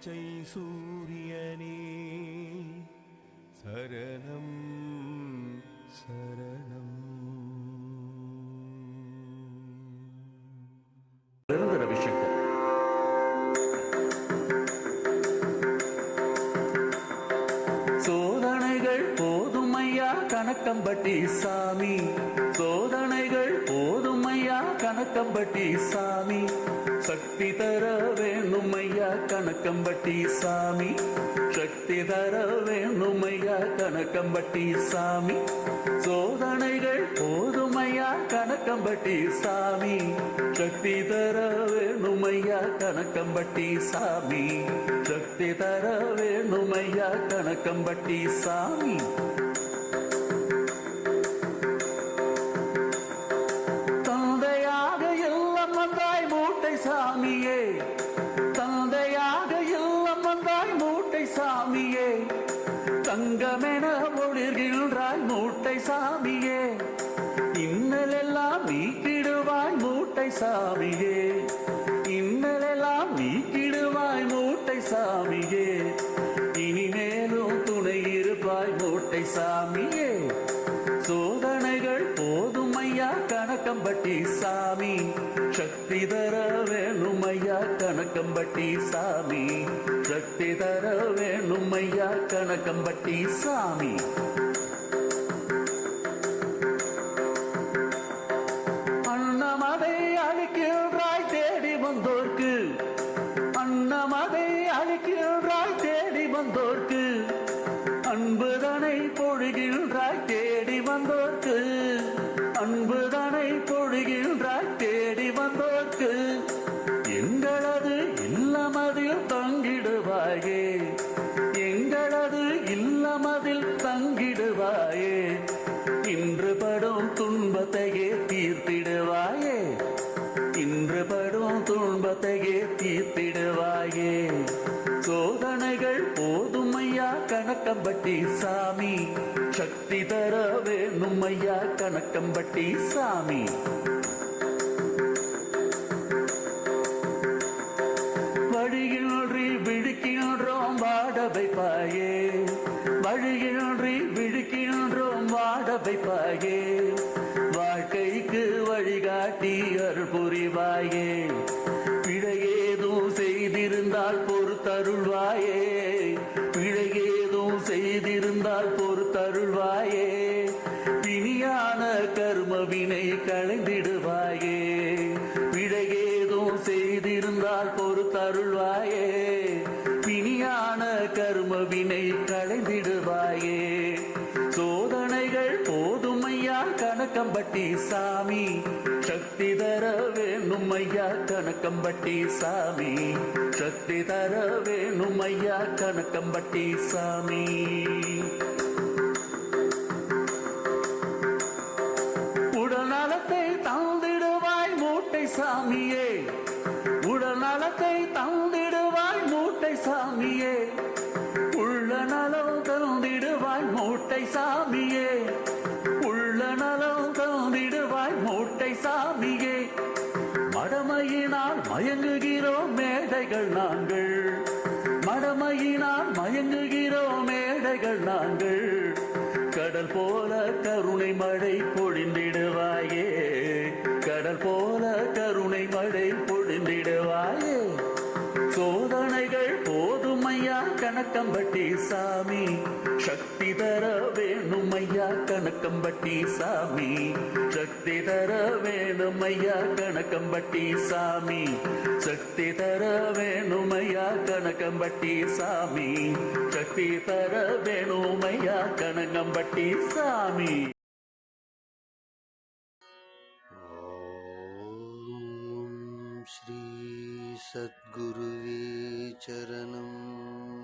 சூரியனே. சரணம் சரணம். இருந்து ரவிசங்கர். சோதனைகள் போதுமையா கணக்கம்பட்டி சாமி. சோதனைகள் போதுமையா கணக்கம்பட்டி சாமி. சக்தி தர வேணுமையா கணக்கம்பட்டி சாமி? சக்தி தர வேணுமையா கணக்கம்பட்டி சாமி? சோதனைகள் போதுமையா கணக்கம்பட்டி சாமி? சக்தி தர வேணுமையா கணக்கம்பட்டி சாமி? சக்தி தர வேணுமையா கணக்கம்பட்டி சாமி? சாமியே. தந்தையாக எல்லாம் வந்தாய் மூட்டை சாமியே. தங்கமென ஒளிர்கின்றாய் மூட்டை சாமியே. இன்னலெல்லாம் நீக்கிடுவாய் மூட்டை சாமியே. இன்னலெல்லாம் நீக்கிடுவாய் மூட்டை சாமியே. இனிமேலும் துணை இருப்பாய் மூட்டை சாமி கணக்கம்பட்டி சாமி. சக்தி தர வேணுமையா கணக்கம்பட்டி சாமி. சக்தி தர வேணுமையா கணக்கம்பட்டி சாமி. அண்ணமதை அழிக்கின்றாய் தேடி வந்தோர்க்கு. அண்ணமதை அழிக்கின்றாய் தேடி வந்தோர்க்கு. அன்புதனை கோட்டையே தீர்த்திடுவாயே. சோதனைகள் போதுமையா? கணக்கம்பட்டி சாமி. சக்தி தர வேணுமையா? கணக்கம்பட்டி சாமி. வழியின்றி விழிக்கின்றோம் வாட வைப்பாயே வழியின்றி விழிக்கின்றோம் வாட வைப்பாயே வாழ்க்கைக்கு வழிகாட்டி அருள் புரிவாயே. பொறுத்தருள்வாயே பிழையேதும் செய்திருந்தால் பொறுத்தருள்வாயே. பிணியான கர்மவினை களைந்திடுவாயே. பிழையேதும் செய்திருந்தால் பொறுத்தருள்வாயே. பிணியான கர்மவினை கணக்கம்பட்டி சாமி. சக்தி தர வேணும் ஐயா கணக்கம்பட்டி சாமி. சக்தி தர வேணும் ஐயா கணக்கம்பட்டி சாமி. உடல் நலத்தை தந்திடுவாய் மூட்டை சாமியே. உடல் நலத்தை தந்திடுவாய் மூட்டை சாமியே. உள்ள நலம் தந்திடுவாய் மூட்டை சாமியே. மடமையினால் மயங்குகிறோம் மேடைகள் நாங்கள். மடமையினால் மயங்குகிறோம் மேடைகள் நாங்கள். கடல் போல கருணை மழை பொழிந்திடுவாயே. கடல் போல கருணை மழை பொழிந்திடுவாயே. சோதனைகள் போதுமையா கணக்கம்பட்டி சாமி. சக்தி தரவே கணக்கம்பட்டி சாமி. சக்தி தர வேணும் ஐயா கணக்கம்பட்டி சாமி. சக்தி தர வேணும் ஐயா கணக்கம்பட்டி சாமி. சக்தி தர வேணும் ஐயா கணக்கம்பட்டி சாமி. ஸ்ரீ சத்குருவே சரணம்.